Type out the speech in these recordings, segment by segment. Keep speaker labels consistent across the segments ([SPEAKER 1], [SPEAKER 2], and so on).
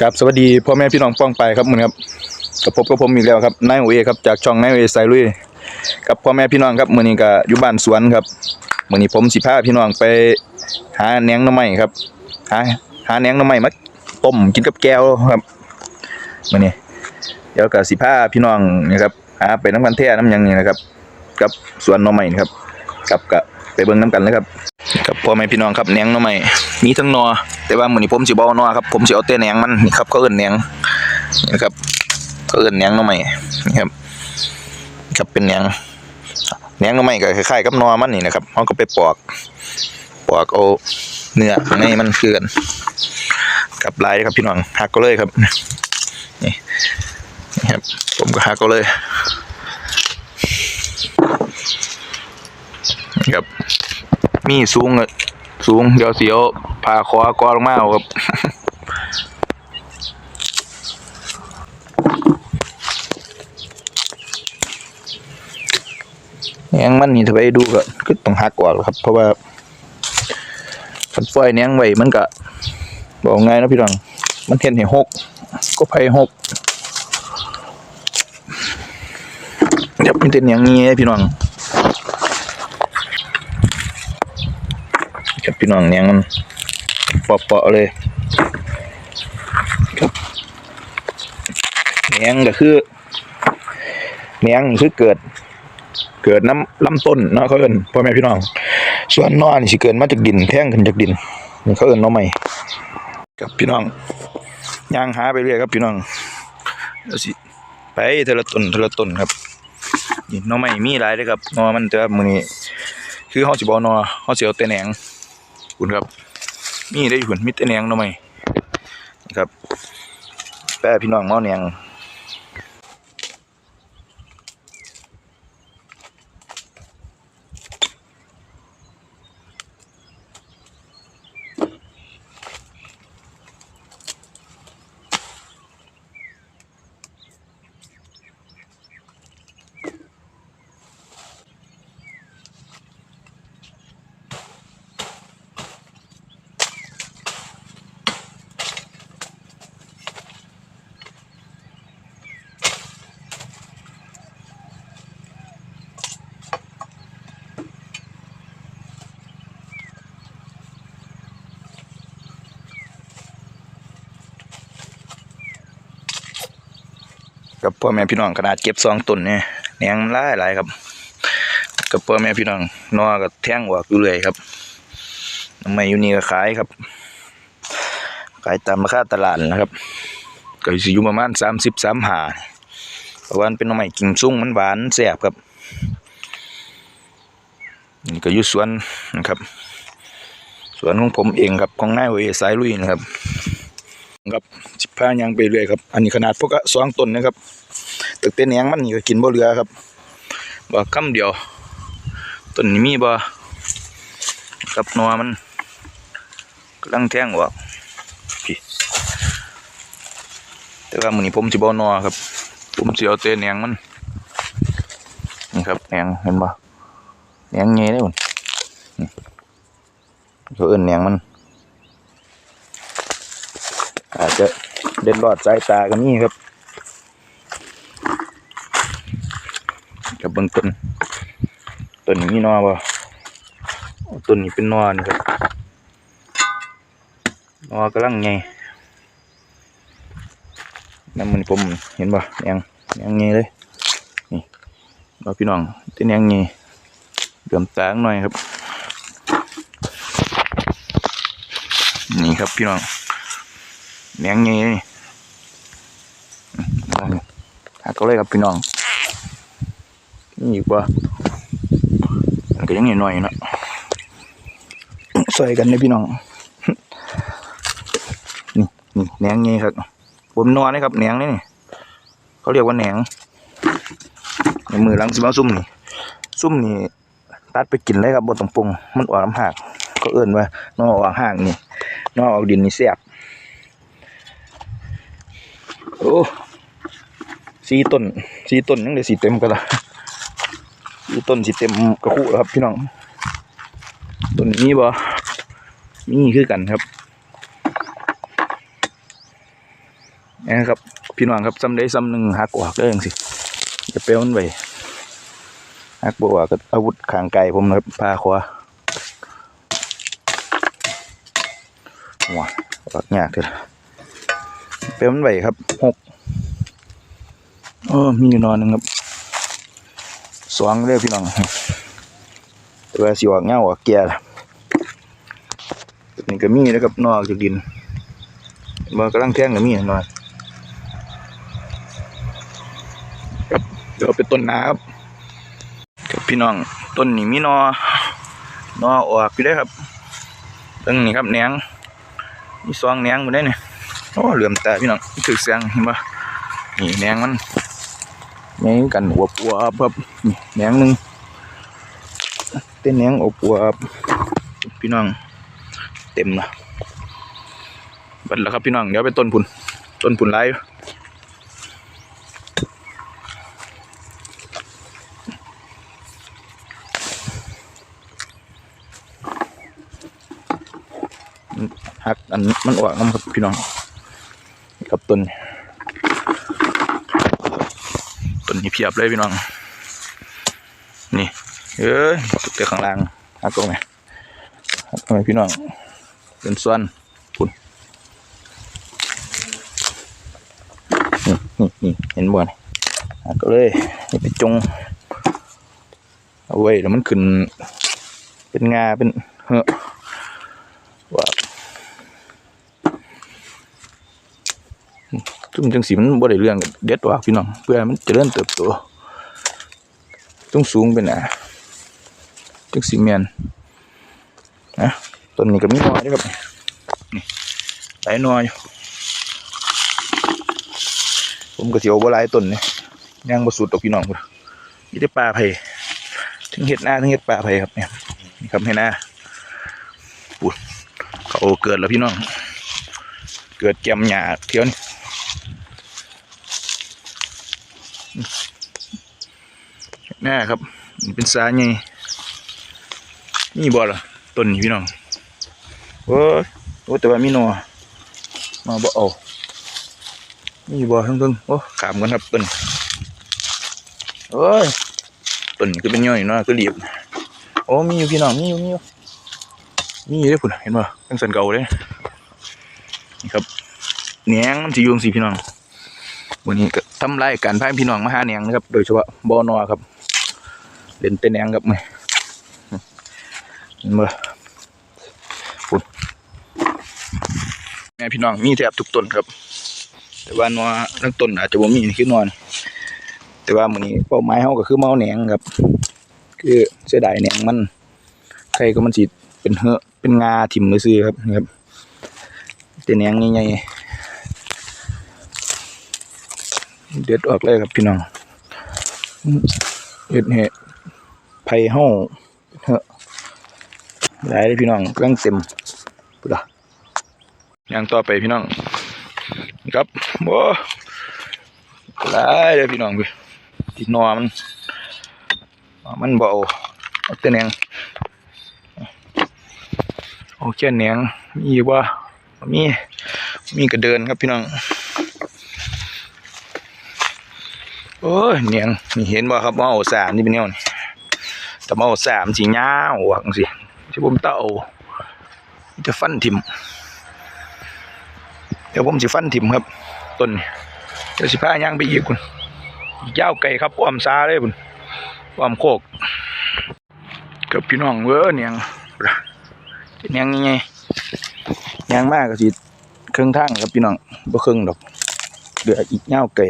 [SPEAKER 1] ครับสวัสดีพ่อแม่พี่น้องป้องไปครับมึงครับกับพบกับผมอีกแล้วครับนายโอเอครับจากช่องนายโอเอไซลุยกับพ่อแม่พี่น้องครับมือนี้ก็อยู่บ้านสวนครับมือนี้ผมสิพาพี่น้องไปหาแหนงน่อไม้ครับหาหาแหนงน่อไม้มาต้มกินกับแก้วครับมือนี้เดี๋ยวก็สิพาพี่น้องนี่ครับหาไปน้ำกันแท้น้ำยังนี่นะครับ กับสวนน่อไม้ครับกับกะไปเบิ่งน้ำกันเลยครับกับพ่อแม่พี่น้องครับแหนงน่อไม้ มีทั้งนอ แต่ว่ามือนี้ผมสิบเอานอครับผมสิเอาแต่แหนงมันนี่ครับเขาเอิ้นแหนงนี่นะครับเขาเอิ้นแหนงน่อไม้นี่ครับครับเป็นแหนงแหนงน่อไม้ก็คล้ายๆกับนอมันนี่นะครับเฮาก็ไปปอกปอกเอาเนื้อข้างในมันเคือนกับลายครับพี่น้องหักก็เลยครับนี่นี่ครับผมก็หักก็เลยนะครับมีสูง สูงเดี๋ยวเสียวพาคอกอลงมาครับแหนงมันนี่ถ้าไปดูก็ก็ต้องหักออกแล้วครับ เพราะว่าฟันฟอยแหนงไว้มันก็บอกไงายนะพี่น้อง มันเห็นให้หกก็ไผหกเดี๋ยวมันเป็นอย่างนี้พี่น้อง ครับ พี่น้องเนี่ยมันเปาะๆเลยครับเนียงก็คือเนียงคือเกิด เกิดน้ำลำต้นเนาะเขาเอิ้นพ่อแม่พี่น้อง ส่วนนอนี่สิเกิดมาจากดินแท่งขึ้นจากดินนี่เขาเอิ้นหน้อใหม่ครับพี่น้องย่างหาไปเรื่อยครับพี่น้องเดี๋ยวสิไปเทละต้นเทละต้นครับนี่น้อใหม่มีหลายเลยครับนอมันแต่มือนี้คือเฮาสิบ่เอหนอเฮาสิเต่แหนง คุณครับมีได้อยู่คุณมิตรแหนงหน่อไหมครับแป้พี่น้องเมาแหนง กับพ่อแม่พี่น้องขนาดเก็บซองต้นเนี่ยแหนงหลายหลายครับ กับพ่อแม่พี่น้องนอก็แท่งออกอยู่เลยครับทำไมอยู่นี่ก็ขายครับ ขายตามราคาตลาดนะครับก็สิอยู่ประมาณสามสิบสามหาเพราะว่ามันเป็นหน่อไม้กิ่งซุ้งมันหวานแซ่บครับนี่ก็อยู่สวนนะครับ สวนของผมเองครับของนายโอเอสายลุยนะครับ ครับสิพายังไปเรื่อยครับ อันนี้ขนาดพวกก็สองต้นนะครับตึกเต้นแหนงมันนี่ก็กินบ่เหลือครับบ่คำเดียวต้นนี้มีบ่กับนัวมันกำลังแทงออกพี่แต่ว่ามือนี้ผมสิบ่เอาหนัวครับ ผมสิเอาแต่แหนงมันนี่ครับแหงเห็นบ่แหนงใหญ่เด้อพุ่นนี่เขาเอิ้นแหงมัน อาจจะเด่นรอดสายตากันนี่ครับกับเบื้องต้นต้นนี้นอบ่ต้นนี้เป็นนอนครับนอกำลังไงนั่นมันผมเห็นบ่ยังยังไงเลยนี่เราพี่น้องเต้นยังไงเดือมตางหน่อยครับ นี่ครับพี่น้อง แหนงงี้นี่หักก็เลยครับพี่น้องนี่กว่ามันก็ยังหน่อยๆนะใส่กันเลยพี่น้องนี่นี่แหนงงี้ครับผมนอนนะครับแหนงนี่นี่เขาเรียกว่าแหนงในมือลังสิมาซุ่มนี่ซุ่มนี่ตัดไปกินเลยครับบนตรงปรุงมันออกน้ำหักก็เอื่นว่านอออกห่างนี่นอออกดินนี่แซ่บ โอ้สีต้นสีต้นยังได้สีเต็มกันละสีต้นสีเต็มกระคุแล้วครับพี่น้องต้นนี้บ่มีคือกันครับนี่นะครับ พี่น้องครับซ้ำได้ซ้ำหนึ่งหักออกได้ยังสิจะเปรี้ยวมันไปหักบวกกับอาวุธขางไก่ผมนะครับพาขวาว้าออกยากเลย เปรี้ยวมันไปครับหกเออมีอยู่นอนหนึ่งครับสองเรียพี่น้องตัวสิออกเงาออกแก่ล่ะนี่ก็มีนะครับนอกจากดินมันกำลังแท่งก็มีหน่อยครับเดี๋ยวเป็นต้นนาครับครับพี่น้องต้นนี้มีหนอนอออกอยู่ได้อครับต้นนี้ครับแหนงมีซองแหนงอยู่ได้เนี่ย โอ้เหลื่อมตาพี่น้องถือเสียงเห็นปะนี่แนงมันแหนงกันอวบอวบครับนี่แนงหนึ่งเต้นแหนงอวบอวบพี่น้อง เต็มละบัดแล้วครับพี่น้องเดี๋ยวไปต้นพุนต้นพุนไรอยู่หักอันมันออกน้ำครับพี่น้อง กับต้นต้นนี้เพียบเลยพี่น้อง นี่เอ้ยเกิดข้างล่างหักตรงไหนหักตรงไหนพี่น้องเป็นส่วนปุ่นนี่นี่เห็นบ่นี่หักก็เลยนี่ไปจงเอาไว้แล้วมันขึ้น เป็นงาเป็นเหอะว่า จุ่ มจังสีมันบ่ได้เรื่องเด็ดว่าพี่น้องเพื่อมันจะเริญเติบโตต้องสูงเป็นอะจังสีเมียนนะต้นนี้ก็มีหน้อยด้วยครับนี่หลายหน้อยอยู่ผมก็สิเอาบ่หลายต้นนี่ย่างบ่สุดดอกพี่น้องพุ่นมีแต่ป่าไผ่ทั้งเฮ็ดหน้าทั้งเฮ็ดป่าไผ่ครับเนี่ยนี่ครับให้หน้าปุ๊ดเขาเกิดแล้วพี่น้อง เกิดแกมหญ้าเที่ยวนี่ แน่ครับนี่เป็นสาไงนี่บ่ล่ะต้นนี่พี่น้องโอ้ยโอ้แต่ว่ามีหนอมาบ่เอานี่บ่ทั้งทึงโอ้ขามกันครับต้นโอ้ยต้นก็เป็นย่อยเนาะก็เรียบโอ้มีอยู่พี่น้องมีอยู่มีอยู่มีอยู่เด้อพุ่นเห็นบ่ทั้งสันเก่าเลยนี่ครับแหนงมันสิอยู่งซี่พี่น้องวันนี้ก็ ทำรายการพาพี่น้องมาหาแนงนะครับ โดยเฉพาะบอนอครับเล่นเต้นแนงครับมือเห็นบ่ปุ่นแม่พี่น้องมีแทบทุกต้นครับ แต่ว่านอทั้งต้นอาจจะบ่มีนี่คือนอน แต่ว่ามือนี้เป้าหมายเฮาก็คือเมาเอาแหนงครับ คือเสียดายแหนงมันใครก็มันสิเป็นเหอะเป็นงาถิ่มซื่อครับนี่ครับแต่แหนงใหญ่ๆ เด็ดออกเลยครับพี่น้องเห็ดเห็ดไผ่ห้าเฮ้อหลายเลยพี่น้องกำลังเต็มปุ๊ดยังต่อไปพี่น้องครับบ่หลายเลยพี่น้องพี่ติดนอมัน มันเบาเอาแต่แหนงโอเคแหนงมีอยู่บ่มีมีกระเดินครับพี่น้อง โอ้ยเนียงนี่เห็นบ่ครับว่าเอสามนี่เป็นแนวนี่แต่มาเอสามสีย้าหวังสิที่ผมเต้าจะฟันทิมเดี๋ยวผมสิฟันทิมครับต้นเดี๋ยวสิพาย่างไปอีกคุณยาวไก่ครับป้อมซาเลยคุณป้อมโคกกับพี่น้องเว้อเนียงเนียงยังไงยงมากก็สิเครึ่องทางครับพี่น้องบ่ครึ่งดอกเหลืออีกยาวไก่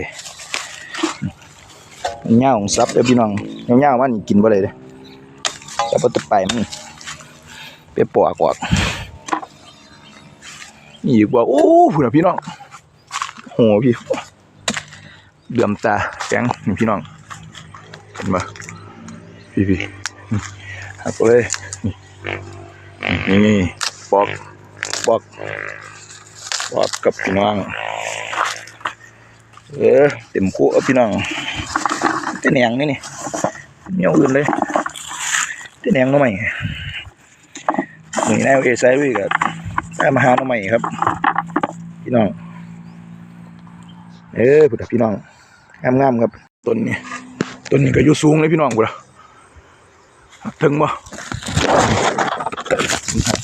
[SPEAKER 1] เงาของซับเด้อพี่น้องเงาๆมันนี่กินบ่ได้เด้อแต่บ่ตะไปมันไปปอกออกนี่อีกบ่โอ้พุ่นน่ะพี่น้องโหพี่เดือมตาแสงนี่พี่น้องเห็นบ่พี่พี่หักเลยนี่นี่ปอกปอกปอกกับพี่น้องเออเต็มคู่เอาพี่น้อง เต้นแหนงนี่นี่เหนียวอื่นเลยเต้นแหนงน้องใหม่นี่นายเอไซด์ด้วยกับได้มาหาน้องใหม่ครับ พี่น้อง เออพุทธพี่น้องงามครับต้นนี้ต้นนี้ก็อยู่สูงเลยพี่น้องพุทธถึงบ่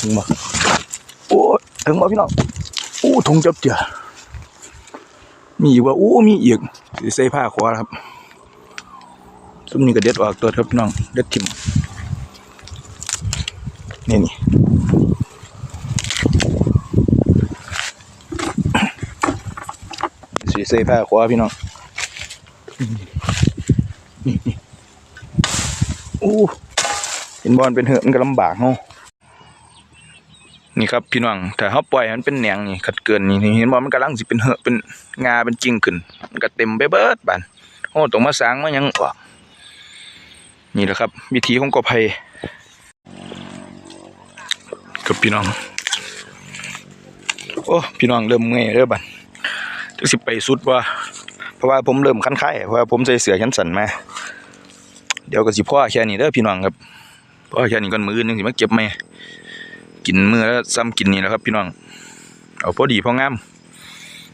[SPEAKER 1] ถึงบ่โอ้ถึงบ่พี่น้องโอ้ทงจับเจือมีว่าโอ้มีอีกใส่ผ้าขวาครับ ซุมนี้ก็เด็ดออกตัวครับพี่น้องเด็ดทิ่มนี่นี่สีเซ่ผ้าขวาพี่น้องนี่นี่อู้เห็นบอลเป็นเหอะมันก็ลำบากเนาะนี่ครับพี่น้องถ้าเขาปล่อยให้มันเป็นแหนงนี่ขัดเกินนี่เห็นบอลมันกำลังสิเป็นเหอะเป็นงาเป็นจริงขึ้นมันก็เต็มไปเบิดบานโอ้ต้องมาสางมาหยังออก นี่แหละครับ วิธีของกอไผ่กับพี่น้อง โอ้พี่น้องเริ่มเมื่อยเริ่มบันจักสิไปสุดว่า เพราะว่าผมเริ่มคันไข้เพราะว่าผมใส่เสื้อชั้นสันมา เดี๋ยวก็สิพ่อแค่นี้เด้อพี่น้องครับพ่อแค่นี้ก่อนมือนนึงสิมาเก็บไหมกินมือแล้วซ้ำกินนี่แล้วครับ พี่น้อง เอาพอดีพองาม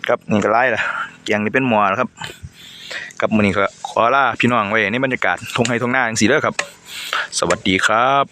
[SPEAKER 1] ครับนี่ก็ไล่ละแกงนี่เป็นหมอแล้วครับ กับมือนี้ก็ ขอลาพี่น้องไว้ในบรรยากาศทงไฮทงหน้าจังสีเด้อครับ สวัสดีครับ